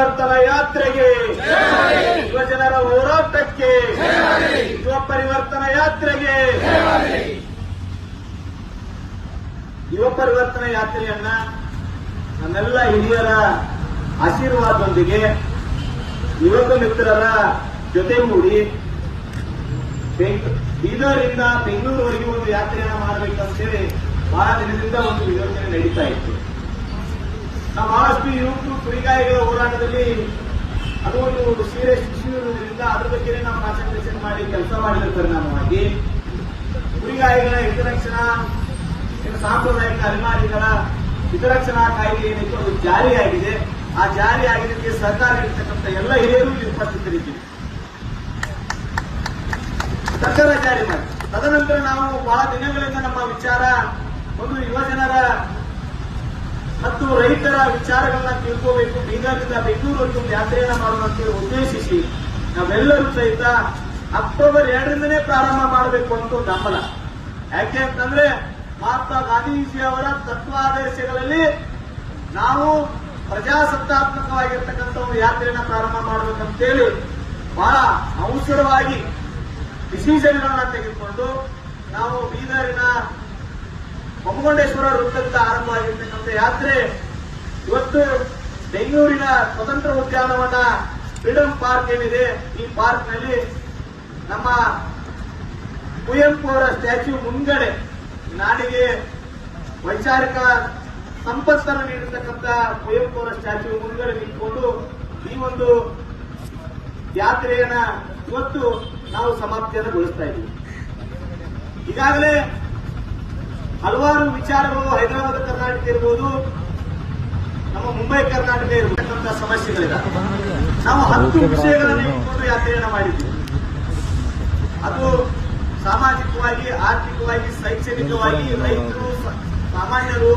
ಯಾತ್ರೆಗೆ. ಯುವಜನರ ಹೋರಾಟಕ್ಕೆ. ಯುವ ಪರಿವರ್ತನ ಯಾತ್ರೆಗೆ. ಯುವ ಪರಿವರ್ತನ ಯಾತ್ರೆಯನ್ನ ನಮ್ಮೆಲ್ಲ ಹಿರಿಯರ ಆಶೀರ್ವಾದದೊಂದಿಗೆ ಯುವಕ ಮಿತ್ರರ ಜೊತೆ ಮೂಡಿ ಬೀದರಿಂದ ಬೆಂಗಳೂರುವರೆಗೆ ಒಂದು ಯಾತ್ರೆಯನ್ನು ಮಾಡಬೇಕಂತೇಳಿ ಬಹಳ ದಿನದಿಂದ ಒಂದು ಯೋಜನೆ ನಡೀತಾ ಇತ್ತು. ನಾವು ಬಹಳಷ್ಟು ಯುವಕರು ಕುರಿಗಾಯಿಗಳ ಹೋರಾಟದಲ್ಲಿ ಅದು ಒಂದು ಸೀರಿಯಸ್ ಇಶ್ಯೂ ಅದ್ರ ಬಗ್ಗೆ ನಾವು ಕಾನ್ಸಂಟ್ರೇಷನ್ ಮಾಡಿ ಕೆಲಸ ಮಾಡಿದ ಪರಿಣಾಮವಾಗಿ ಕುರಿಗಾಯಿಗಳ ಹಿತರಕ್ಷಣಾ ಸಾಂಪ್ರದಾಯಿಕ ಅಭಿಮಾನಿಗಳ ಹಿತರಕ್ಷಣಾ ಕಾಯ್ದೆ ಏನಿತ್ತು ಅದು ಜಾರಿಯಾಗಿದೆ. ಆ ಜಾರಿ ಆಗಿದ್ದಕ್ಕೆ ಸರ್ಕಾರ ಇರತಕ್ಕಂಥ ಎಲ್ಲ ಹಿರಿಯರು ಇಲ್ಲಿ ಉಪಸ್ಥಿತರಿದ್ದೀವಿ. ಸರ್ಕಾರ ಜಾರಿ ಮಾಡಿ. ತದನಂತರ ನಾವು ಬಹಳ ದಿನಗಳಿಂದ ನಮ್ಮ ವಿಚಾರ, ಒಂದು ಯುವ ಜನರ ಮತ್ತು ರೈತರ ವಿಚಾರಗಳನ್ನ ತಿಳ್ಕೋಬೇಕು. ಬೀದರ್ನಿಂದ ಬೆಂಗಳೂರಿಗೆ ಒಂದು ಯಾತ್ರೆಯನ್ನ ಮಾಡೋಣ ಉದ್ದೇಶಿಸಿ ನಾವೆಲ್ಲರೂ ಸಹಿತ ಅಕ್ಟೋಬರ್ ಎರಡರಿಂದನೇ ಪ್ರಾರಂಭ ಮಾಡಬೇಕು ಅಂತ ಒಂದು ಹಂಬಲ. ಯಾಕೆ ಅಂತಂದ್ರೆ ಮಹಾತ್ಮ ಗಾಂಧೀಜಿ ಅವರ ತತ್ವಾದರ್ಶಗಳಲ್ಲಿ ನಾವು ಪ್ರಜಾಸತ್ತಾತ್ಮಕವಾಗಿರ್ತಕ್ಕಂಥ ಒಂದು ಯಾತ್ರೆಯನ್ನ ಪ್ರಾರಂಭ ಮಾಡಬೇಕಂತೇಳಿ ಬಹಳ ಅವಸರವಾಗಿ ಡಿಸಿಷನ್ಗಳನ್ನ ತೆಗೆದುಕೊಂಡು ನಾವು ಬೀದರಿನ ಬೊಮ್ಮಗೊಂಡೇಶ್ವರ ವೃತ್ತದಿಂದ ಆರಂಭವಾಗಿರ್ತಕ್ಕಂಥ ಯಾತ್ರೆ ಇವತ್ತು ಬೆಂಗಳೂರಿನ ಸ್ವತಂತ್ರ ಉದ್ಯಾನವನ ಫ್ರೀಡಂ ಪಾರ್ಕ್ ಏನಿದೆ, ಈ ಪಾರ್ಕ್ನಲ್ಲಿ ನಮ್ಮ ಕುವೆಂಪು ಅವರ ಸ್ಟ್ಯಾಚ್ಯೂ ನಾಡಿಗೆ ವೈಚಾರಿಕ ಸಂಪತ್ತನ್ನು ನೀಡಿರ್ತಕ್ಕಂಥ ಕುವೆಂಪು ಅವರ ಸ್ಟ್ಯಾಚ್ಯೂ ಮುಂಗಡೆ ನಿಂತ್ಕೊಂಡು ಈ ಒಂದು ಯಾತ್ರೆಯನ್ನ ಇವತ್ತು ನಾವು ಸಮಾಪ್ತಿಯನ್ನು ಗೊಳಿಸ್ತಾ ಇದ್ದೀವಿ. ಈಗಾಗಲೇ ಹಲವಾರು ವಿಚಾರಗಳು ಹೈದರಾಬಾದ್, ಕರ್ನಾಟಕ ಇರ್ಬೋದು, ನಮ್ಮ ಮುಂಬೈ, ಕರ್ನಾಟಕ ಇರತಕ್ಕಂಥ ಸಮಸ್ಯೆಗಳಿದೆ ನಾವು ಹತ್ತು ವಿಷಯಗಳನ್ನು ಇಟ್ಕೊಂಡು ಯಾತ್ರೆಯನ್ನು ಮಾಡಿದ್ವಿ. ಅದು ಸಾಮಾಜಿಕವಾಗಿ, ಆರ್ಥಿಕವಾಗಿ, ಶೈಕ್ಷಣಿಕವಾಗಿ, ರೈತರು, ಸಾಮಾನ್ಯರು,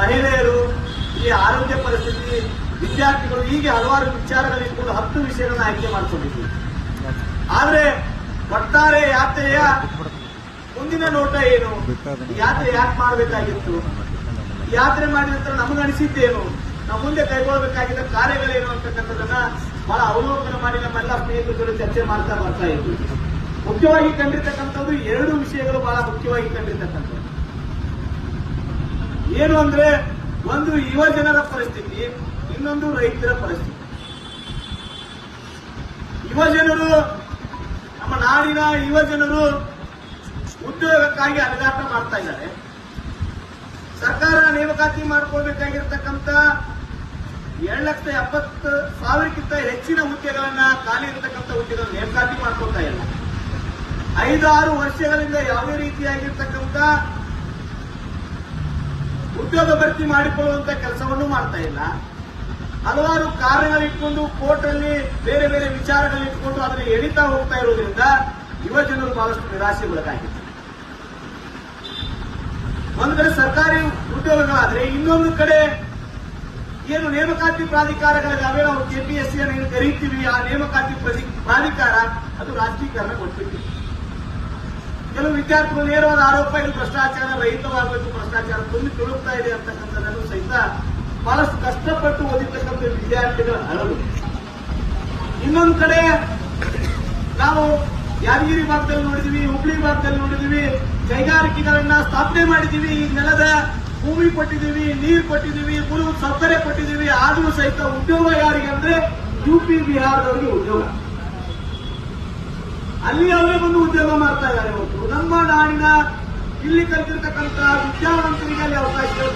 ಮಹಿಳೆಯರು, ಈ ಆರೋಗ್ಯ ಪರಿಸ್ಥಿತಿ, ವಿದ್ಯಾರ್ಥಿಗಳು ಹೀಗೆ ಹಲವಾರು ವಿಚಾರಗಳು ಇಟ್ಕೊಂಡು ಹತ್ತು ವಿಷಯಗಳನ್ನು ಆಯ್ಕೆ ಮಾಡಿಕೊಂಡಿದ್ವಿ. ಆದರೆ ಒಟ್ಟಾರೆ ಯಾತ್ರೆಯ ಮುಂದಿನ ನೋಟ ಏನು? ಯಾತ್ರೆ ಯಾಕೆ ಮಾಡಬೇಕಾಗಿತ್ತು? ಯಾತ್ರೆ ಮಾಡಿದ ನಂತರ ನಮಗೆ ಅನಿಸಿದ್ದೇನು ನಾವು ಮುಂದೆ ಕೈಗೊಳ್ಳಬೇಕಾಗಿದ್ದ ಕಾರ್ಯಗಳೇನು ಅಂತಕ್ಕಂಥದ್ದನ್ನ ಬಹಳ ಅವಲೋಕನ ಮಾಡಿ ನಮ್ಮೆಲ್ಲ ಸ್ನೇಹಿತರ ಚರ್ಚೆ ಮಾಡ್ತಾ ಬರ್ತಾ ಇದ್ವಿ. ಮುಖ್ಯವಾಗಿ ಕಂಡಿರ್ತಕ್ಕಂಥದ್ದು ಎರಡು ವಿಷಯಗಳು ಬಹಳ ಮುಖ್ಯವಾಗಿ ಕಂಡಿರ್ತಕ್ಕಂಥದ್ದು. ಏನು ಅಂದ್ರೆ ಒಂದು ಯುವ ಜನರ ಪರಿಸ್ಥಿತಿ, ಇನ್ನೊಂದು ರೈತರ ಪರಿಸ್ಥಿತಿ. ಯುವ ಜನರು ನಮ್ಮ ನಾಡಿನ ಯುವ ಜನರು ಉದ್ಯೋಗಕ್ಕಾಗಿ ಅಲೆದಾಟ ಮಾಡ್ತಾ ಇದ್ದಾರೆ. ಸರ್ಕಾರ ನೇಮಕಾತಿ ಮಾಡ್ಕೊಳ್ಬೇಕಾಗಿರ್ತಕ್ಕಂಥ ಏಳು ಲಕ್ಷ ಎಪ್ಪತ್ತು ಸಾವಿರಕ್ಕಿಂತ ಹೆಚ್ಚಿನ ಹುದ್ದೆಗಳನ್ನ ಖಾಲಿ ಇರತಕ್ಕಂಥ ಹುದ್ದೆಗಳನ್ನು ನೇಮಕಾತಿ ಮಾಡ್ಕೊಳ್ತಾ ಇಲ್ಲ. ಐದಾರು ವರ್ಷಗಳಿಂದ ಯಾವುದೇ ರೀತಿಯಾಗಿರ್ತಕ್ಕಂಥ ಉದ್ಯೋಗ ಭರ್ತಿ ಮಾಡಿಕೊಳ್ಳುವಂತ ಕೆಲಸವನ್ನು ಮಾಡ್ತಾ ಇಲ್ಲ. ಹಲವಾರು ಕಾರಣಗಳಿಟ್ಕೊಂಡು ಕೋರ್ಟ್ ಅಲ್ಲಿ ಬೇರೆ ಬೇರೆ ವಿಚಾರಗಳಿಟ್ಕೊಂಡು ಅದನ್ನು ಎಳಿತಾ ಹೋಗ್ತಾ ಇರೋದ್ರಿಂದ ಯುವಜನರು ಬಹಳಷ್ಟು ನಿರಾಶೆಗೊಳಗಾಗಿದ್ದಾರೆ. ಒಂದು ಕಡೆ ಸರ್ಕಾರಿ ಉದ್ಯೋಗಗಳಾದ್ರೆ ಇನ್ನೊಂದು ಕಡೆ ಏನು ನೇಮಕಾತಿ ಪ್ರಾಧಿಕಾರಗಳಿದಾವೆ ನಾವು ಕೆಪಿಎಸ್ಸಿ ಏನು ಕರೀತೀವಿ, ಆ ನೇಮಕಾತಿ ಪ್ರಾಧಿಕಾರ ಅದು ರಾಜಕೀಕರಣಗೊಳ್ತಿದೆ ಕೆಲವು ವಿದ್ಯಾರ್ಥಿಗಳು ನೇರವಾದ ಆರೋಪ, ಇದು ಭ್ರಷ್ಟಾಚಾರ ರಹಿತವಾಗಬೇಕು, ಭ್ರಷ್ಟಾಚಾರ ತುಂಬಿ ತುಳುಕ್ತಾ ಇದೆ ಅಂತಕ್ಕಂಥದ್ದನ್ನು ಸಹಿತ ಬಹಳಷ್ಟು ಕಷ್ಟಪಟ್ಟು ಓದಿರ್ತಕ್ಕಂಥ ವಿದ್ಯಾರ್ಥಿಗಳ ಅಳಲು ಇನ್ನೊಂದು ಕಡೆ ನಾವು ಯಾದಗಿರಿ ಭಾಗದಲ್ಲಿ ನೋಡಿದೀವಿ, ಹುಬ್ಳಿ ಭಾಗದಲ್ಲಿ ನೋಡಿದೀವಿ ಕೈಗಾರಿಕೆಗಳನ್ನ ಸ್ಥಾಪನೆ ಮಾಡಿದೀವಿ ಈ ನೆಲದ ಭೂಮಿ ಕೊಟ್ಟಿದ್ದೀವಿ, ನೀರು ಕೊಟ್ಟಿದ್ದೀವಿ, ಮೂಲಭೂತ ಸೌಕರ್ಯ ಕೊಟ್ಟಿದ್ದೀವಿ, ಆದರೂ ಸಹಿತ ಉದ್ಯೋಗ ಯಾರಿಗೆ ಅಂದ್ರೆ ಯುಪಿ ಬಿಹಾರದವರಿಗೆ ಉದ್ಯೋಗ. ಅಲ್ಲಿ ಅವರೇ ಬಂದು ಉದ್ಯೋಗ ಮಾಡ್ತಾ ಇದ್ದಾರೆ. ಇವತ್ತು ನಮ್ಮ ನಾಡಿನ ಇಲ್ಲಿ ಕಲ್ತಿರ್ತಕ್ಕಂಥ ವಿದ್ಯಾವಂತರಿಗೆ ಅಲ್ಲಿ ಅವಕಾಶಗಳು